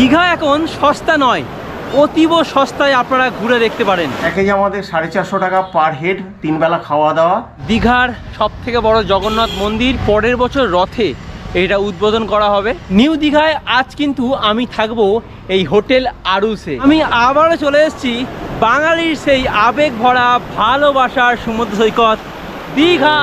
দীঘা এখন সস্তা নয় অতীব সস্তায় আপনারা ঘুরে দেখতে পারেন। প্যাকেজ আমাদের সাড়ে চারশো টাকা পার হেড তিন বেলা খাওয়া দাওয়া। দীঘার সব থেকে বড় জগন্নাথ মন্দির পরের বছর রথে এটা উদ্বোধন করা হবে। নিউ দীঘায় আজ কিন্তু আমি থাকব এই হোটেল আরুসে। আমি আবারও চলে এসেছি বাঙালির সেই আবেগ ভরা ভালোবাসার সমুদ্র সৈকত দীঘা।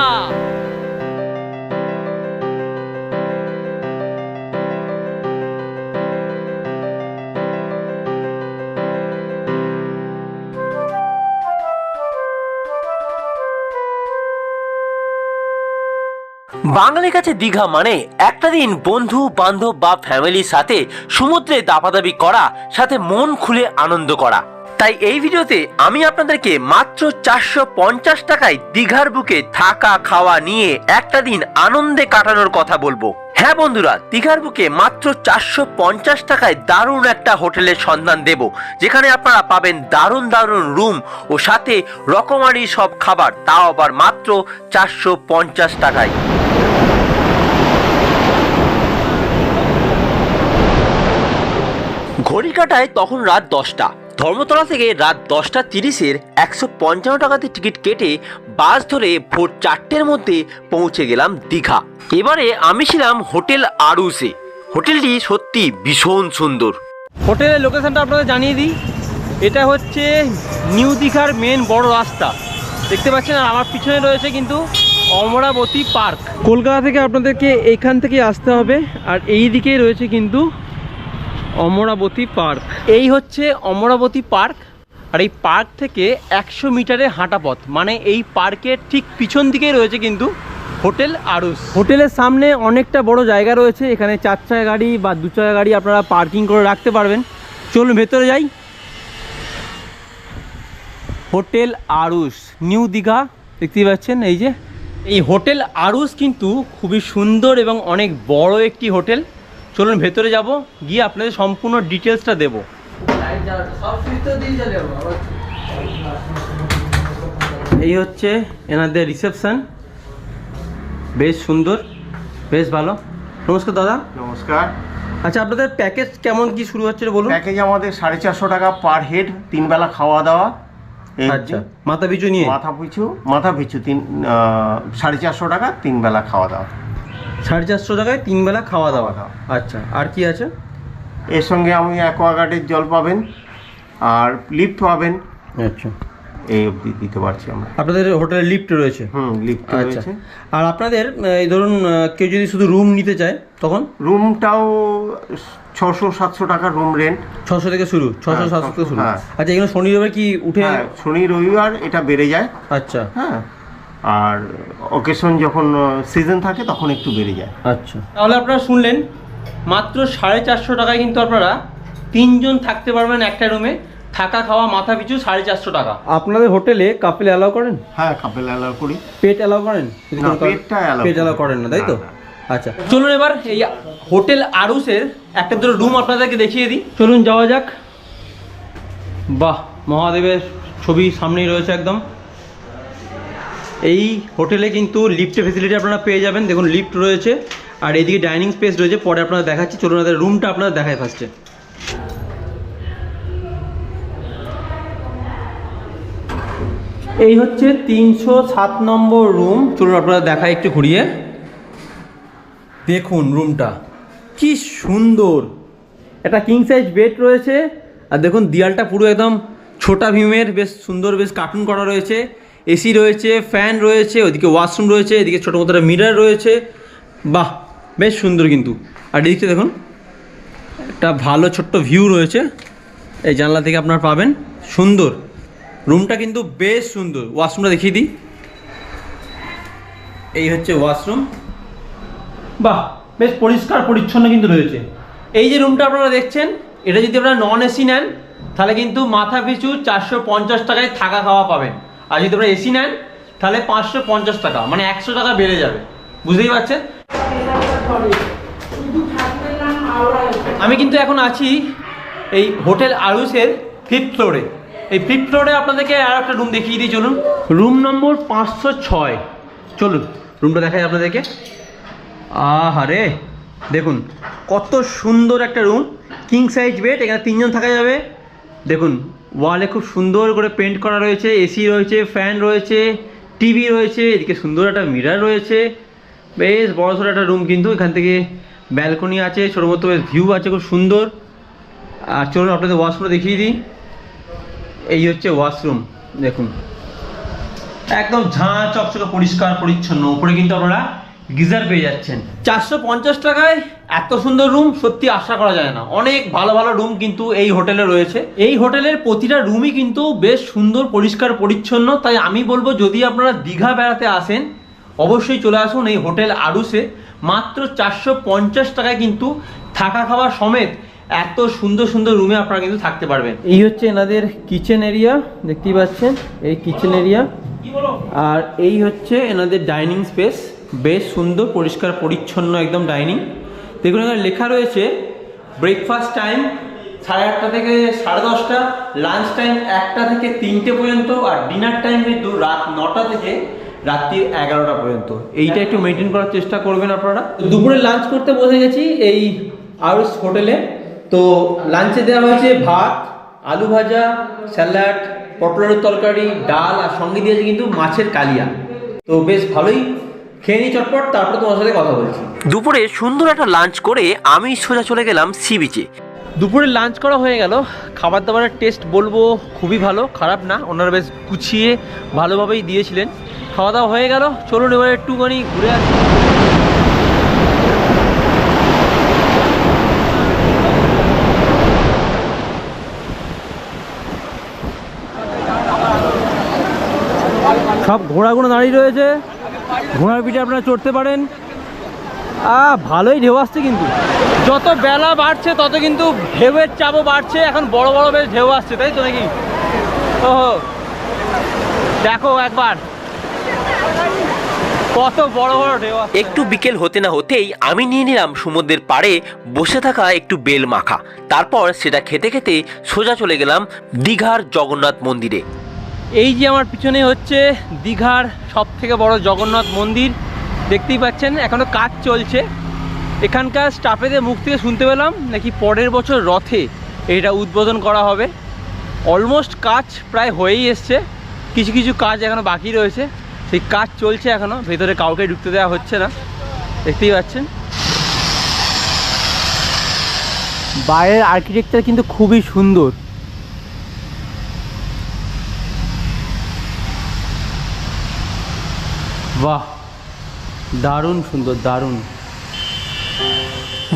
বাঙালির কাছে দীঘা মানে একটা দিন বন্ধু, বান্ধব বা ফ্যামিলির সাথে সমুদ্রে দাপাদাপি করা, সাথে মন খুলে আনন্দ করা। তাই এই ভিডিওতে আমি আপনাদেরকে মাত্র চারশো পঞ্চাশ টাকায় দীঘার বুকে থাকা, খাওয়া নিয়ে একটা দিন আনন্দে কাটানোর কথা বলব। হ্যাঁ বন্ধুরা, দীঘার বুকে মাত্র চারশো পঞ্চাশ টাকায় দারুণ একটা হোটেলের সন্ধান দেব, যেখানে আপনারা পাবেন দারুণ দারুণ রুম ও সাথে রকমারি সব খাবার, তাও আবার মাত্র চারশো পঞ্চাশ টাকায়। ঘড়ি কাটায় তখন রাত দশটা। ধর্মতলা থেকে রাত দশটা তিরিশের একশো পঞ্চান্ন টাকাতে টিকিট কেটে বাস ধরে ভোর চারটের মধ্যে পৌঁছে গেলাম দীঘা। এবারে আমি ছিলাম হোটেল আরুসে। হোটেলটি সত্যি ভীষণ সুন্দর। হোটেলের লোকেশনটা আপনাদের জানিয়ে দিই। এটা হচ্ছে নিউ দীঘার মেন বড় রাস্তা। দেখতে পাচ্ছেন, আর আমার পিছনে রয়েছে কিন্তু অমরাবতী পার্ক। কলকাতা থেকে আপনাদেরকে এখান থেকে আসতে হবে, আর এই দিকেই রয়েছে কিন্তু অমরাবতী পার্ক। এই হচ্ছে অমরাবতী পার্ক। আর এই পার্ক থেকে একশো মিটারের হাঁটা পথ। মানে এই পার্কের ঠিক পিছন দিকেই রয়েছে কিন্তু হোটেল আরুস। হোটেলের সামনে অনেকটা বড় জায়গা রয়েছে। এখানে চার চাকা গাড়ি বা দু চাকা গাড়ি আপনারা পার্কিং করে রাখতে পারবেন। চলুন ভেতরে যাই। হোটেল আরুস নিউ দীঘা দেখতেই পাচ্ছেন এই যে। এই হোটেল আরুস কিন্তু খুবই সুন্দর এবং অনেক বড় একটি হোটেল। চলুন ভেতরে যাব গিয়ে আপনাদের সম্পূর্ণ ডিটেলসটা দেবো। এই হচ্ছে এনাদের রিসেপশন। বেশ সুন্দর বেশ ভালো। নমস্কার দাদা। নমস্কার। আচ্ছা আপনাদের প্যাকেজ কেমন কি শুরু হচ্ছে বলুন? প্যাকেজ আমাদের সাড়ে চারশো টাকা পার হেড তিন বেলা খাওয়া দাওয়া। এই আচ্ছা মাথা পিছু নিয়ে? মাথা পিছু মাথা পিছু তিন সাড়ে চারশো টাকা তিন বেলা খাওয়া দাওয়া। সাড়ে চারশো টাকায় তিন বেলা খাওয়া দাওয়া খাওয়া আচ্ছা আর কি আছে? এর সঙ্গে আমি অ্যাকোয়াগার্ডের জল পাবেন আর লিফট পাবেন। আচ্ছা। এই অবধি দিতে পারছি আমরা। আপনাদের হোটেলে লিফট রয়েছে? হুম লিফট আচ্ছা। আর আপনাদের এই ধরুন কেউ যদি শুধু রুম নিতে চায় তখন? রুমটাও ছশো সাতশো টাকা রুম রেন্ট। ছশো থেকে শুরু ছশো হ্যাঁ, সাতশো থেকে শুরু। হ্যাঁ। আচ্ছা এখানে শনি রবিবার কি উঠে হ্যাঁ শনি রবিবার এটা বেড়ে যায়। আচ্ছা। হ্যাঁ। আর অকেশন যখন সিজন থাকে তখন একটু বেড়ে যায়। আচ্ছা। তাহলে আপনারা শুনলেন মাত্র সাড়ে চারশো টাকায় কিন্তু আপনারা তিনজন থাকতে পারবেন একটা রুমে থাকা খাওয়া মাথা পিছু সাড়ে চারশো টাকা। আপনাদের হোটেলে কাপেল অ্যালাউ করেন? হ্যাঁ কাপেল অ্যালাউ করি। পেট অ্যালাউ করেন? পেট অ্যালাউ করেন না তাই তো? আচ্ছা। চলুন এবার এই হোটেল আরুসের একটা দুটো রুম আপনাদেরকে দেখিয়ে দিই। চলুন যাওয়া যাক। বাহ মহাদেবের ছবি সামনেই রয়েছে একদম। এই হোটেলে কিন্তু লিফটের ফেসিলিটি আপনারা পেয়ে যাবেন। দেখুন লিফট রয়েছে, আর এদিকে ডাইনিং স্পেস রয়েছে। পরে আপনারা দেখাচ্ছি, চলুন আপনাদের রুমটা আপনারা দেখায় ফার্স্টে এই হচ্ছে তিনশো সাত নম্বর রুম চলুন আপনারা দেখায় একটু ঘুরিয়ে। দেখুন রুমটা কি সুন্দর। একটা কিং সাইজ বেড রয়েছে। আর দেখুন, দেয়ালটা পুরো একদম ছোটা ভীমের বেশ সুন্দর, বেশ কার্টুন করা রয়েছে। এসি রয়েছে, ফ্যান রয়েছে, ওদিকে ওয়াশরুম রয়েছে, এদিকে ছোটো মতো মিরার রয়েছে। বাহ, বেশ সুন্দর কিন্তু। আর এদিকটা দেখুন, একটা ভালো ছোট্ট ভিউ রয়েছে। এই জানলা থেকে আপনারা পাবেন, সুন্দর। রুমটা কিন্তু বেশ সুন্দর। ওয়াশরুমটা দেখিয়ে দিই। এই হচ্ছে ওয়াশরুম। বাহ, বেশ পরিষ্কার, পরিচ্ছন্ন কিন্তু রয়েছে। এই যে রুমটা আপনারা দেখছেন, এটা যদি আপনারা নন এসি নেন, তাহলে কিন্তু মাথা পিছু চারশো পঞ্চাশ টাকায় থাকা খাওয়া পাবেন। আর যদি আপনারা এসি নেন, তাহলে পাঁচশো পঞ্চাশ টাকা মানে একশো টাকা বেড়ে যাবে। বুঝতেই পারছেন? আমি কিন্তু এখন আছি এই হোটেল আরুসের ফিফথ ফ্লোরে এই ফিফথ ফ্লোরে আপনাদেরকে আর একটা রুম দেখিয়ে দিই, চলুন। রুম নম্বর পাঁচশো ছয়। চলুন রুমটা দেখাই আপনাদেরকে। আহারে দেখুন, কত সুন্দর একটা রুম কিং সাইজ বেড এখানে তিনজন থাকা যাবে। দেখুন ওয়ালে খুব সুন্দর করে পেন্ট করা রয়েছে এসি রয়েছে ফ্যান রয়েছে টিভি রয়েছে, এদিকে সুন্দর একটা মিরার রয়েছে। বেশ বড় সড়ো একটা রুম কিন্তু, এখান থেকে ব্যালকনি আছে, ছোটো মতো বেশ ভিউ আছে, খুব সুন্দর। আর চলুন আপনাদের ওয়াশরুমটা দেখিয়ে দিই। এই হচ্ছে ওয়াশরুম দেখুন। একদম ঝাঁ, চকচকে, পরিষ্কার, পরিচ্ছন্ন। উপরে কিন্তু আপনারা গিজার পেয়ে যাচ্ছেন। চারশো পঞ্চাশ টাকায় এত সুন্দর রুম সত্যি আশা করা যায় না। অনেক ভালো ভালো রুম কিন্তু এই হোটেলে রয়েছে। এই হোটেলের প্রতিটা রুমই কিন্তু বেশ সুন্দর, পরিষ্কার, পরিচ্ছন্ন। তাই আমি বলব, যদি আপনারা দীঘা বেড়াতে আসেন, অবশ্যই চলে আসুন এই হোটেল আরুসে। মাত্র চারশো পঞ্চাশ টাকায় কিন্তু থাকা খাওয়া সমেত এত সুন্দর সুন্দর রুমে আপনারা কিন্তু থাকতে পারবেন। এই হচ্ছে এনাদের কিচেন এরিয়া দেখতেই পাচ্ছেন? এই কিচেন এরিয়া আর এই হচ্ছে এনাদের ডাইনিং স্পেস বেশ সুন্দর, পরিষ্কার, পরিচ্ছন্ন একদম ডাইনিং। দেখুন, এখানে লেখা রয়েছে ব্রেকফাস্ট টাইম সাড়ে আটটা থেকে সাড়ে দশটা লাঞ্চ টাইম একটা থেকে তিনটে পর্যন্ত, আর ডিনার টাইম কিন্তু রাত নটা থেকে রাত্রি এগারোটা পর্যন্ত। এইটা একটু মেনটেন করার চেষ্টা করবেন আপনারা। দুপুরে লাঞ্চ করতে বসে গেছি এই আরুস হোটেলে। তো লাঞ্চে দেওয়া হয়েছে ভাত, আলু ভাজা, স্যালাড, পটলের তরকারি, ডাল, আর সঙ্গে দিয়েছে কিন্তু মাছের কালিয়া। তো বেশ ভালোই খেয়ে নিই চটপট তারপর তোমার সাথে কথা বলছি। দুপুরে সুন্দর একটা লাঞ্চ করে আমি সোজা চলে গেলাম সি বিচে দুপুরে লাঞ্চ করা হয়ে গেল। খাবার দাবারের টেস্ট বলব খুবই ভালো খারাপ না ওনারা বেশ গুছিয়ে ভালোভাবেই দিয়েছিলেন। খাওয়া দাওয়া হয়ে গেল চলুন এবার একটুখানি ঘুরে আসি। সব ঘোড়াগুলো দাঁড়িয়ে রয়েছে। ঘোড়ার পিঠে আপনারা চড়তে পারেন। আ ভালোই ঢেউ আসছে কিন্তু। যত বেলা বাড়ছে, তত কিন্তু ঢেউয়ের চাপও বাড়ছে। এখন বড় বড় বেশ ঢেউ আসছে, তাই তো নাকি? ও দেখো একবার। কত বড় বড় ঢেউ একটু বিকেল হতে না হতেই আমি নিয়ে নিলাম সমুদ্রের পাড়ে বসে থাকা একটু বেল মাখা। তারপর সেটা খেতে খেতে সোজা চলে গেলাম দীঘার জগন্নাথ মন্দিরে। এই যে আমার পিছনে হচ্ছে দীঘার সব থেকে বড় জগন্নাথ মন্দির, দেখতেই পাচ্ছেন, এখনও কাজ চলছে। এখানকার স্টাফেদের মুখ থেকে শুনতে পেলাম নাকি পরের বছর রথে এটা উদ্বোধন করা হবে। অলমোস্ট কাজ প্রায় হয়েই এসছে, কিছু কিছু কাজ এখনও বাকি রয়েছে। সেই কাজ চলছে এখনও, ভেতরে কাউকে ঢুকতে দেওয়া হচ্ছে না, দেখতেই পাচ্ছেন। বাইরের আর্কিটেকচার কিন্তু খুবই সুন্দর। বাহ দারুণ সুন্দর দারুণ।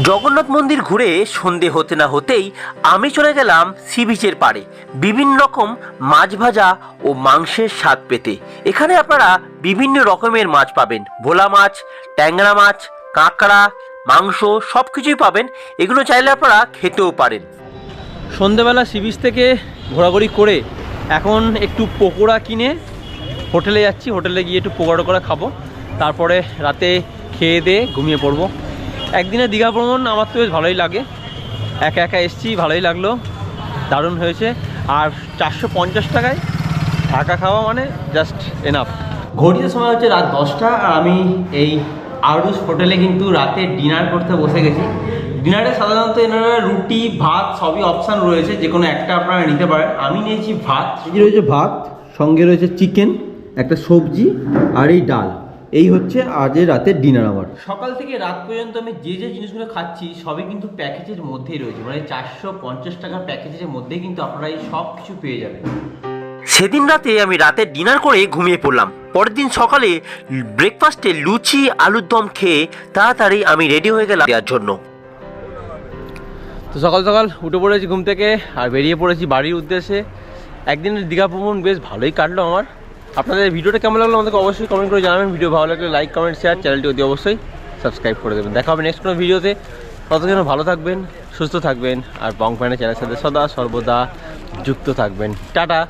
জগন্নাথ মন্দির ঘুরে সন্ধে হতে না হতেই আমি চলে গেলাম সি বিচের পাড়ে। বিভিন্ন রকম মাছ ভাজা ও মাংসের স্বাদ পেতে। এখানে আপনারা বিভিন্ন রকমের মাছ পাবেন। ভোলা মাছ ট্যাংরা মাছ কাঁকড়া মাংস সব কিছুই পাবেন। এগুলো চাইলে আপনারা খেতেও পারেন। সন্ধেবেলা সি বিচ থেকে ঘোরাঘুরি করে এখন একটু পকোড়া কিনে হোটেলে যাচ্ছি হোটেলে গিয়ে একটু পকোড়া টোকোড়া খাব। তারপরে রাতে খেয়ে দিয়ে ঘুমিয়ে পড়ব। একদিনের দীঘা ভ্রমণ আমার তো বেশ ভালোই লাগে। একা একা এসছি ভালোই লাগল দারুণ হয়েছে। আর চারশো পঞ্চাশ টাকায় থাকা খাওয়া মানে জাস্ট এনাফ ঘড়িতে সময় হচ্ছে রাত দশটা আর আমি এই আরুস হোটেলে কিন্তু রাতে ডিনার করতে বসে গেছি। ডিনারে সাধারণত এনারা রুটি ভাত সবই অপশান রয়েছে যে কোনো একটা আপনারা নিতে পারেন। আমি নিয়েছি ভাত। রয়েছে ভাত সঙ্গে রয়েছে চিকেন। একটা সবজি আর এই ডাল। এই হচ্ছে আজের রাতের ডিনার আমার সকাল থেকে রাত পর্যন্ত আমি যে যে জিনিসগুলো খাচ্ছি সবই কিন্তু প্যাকেজের মধ্যেই রয়েছে। মানে চারশো পঞ্চাশ টাকার প্যাকেজের মধ্যেই কিন্তু আপনারা এই সব কিছু পেয়ে যাবেন। সেদিন রাতে আমি রাতে ডিনার করে ঘুমিয়ে পড়লাম। পরের দিন সকালে ব্রেকফাস্টে লুচি আলুর দম খেয়ে তাড়াতাড়ি আমি রেডি হয়ে গেলাম দেওয়ার জন্য। তো সকাল সকাল উঠে পড়েছি ঘুম থেকে আর বেরিয়ে পড়েছি বাড়ির উদ্দেশ্যে। একদিনের দীঘা ভ্রমণ বেশ ভালোই কাটলো আমার। আপনাদের ভিডিওটা কেমন লাগল আমাদেরকে অবশ্যই কমেন্ট করে জানাবেন। ভিডিও ভালো লাগলে লাইক কমেন্ট শেয়ার চ্যানেলটি অতি অবশ্যই সাবস্ক্রাইব করে দেবেন। দেখা হবে নেক্সট কোনো ভিডিওতে। ততক্ষণ ভালো থাকবেন, সুস্থ থাকবেন, আর বং ফ্যানের চ্যানেলের সাথে সদা সর্বদা যুক্ত থাকবেন। টাটা!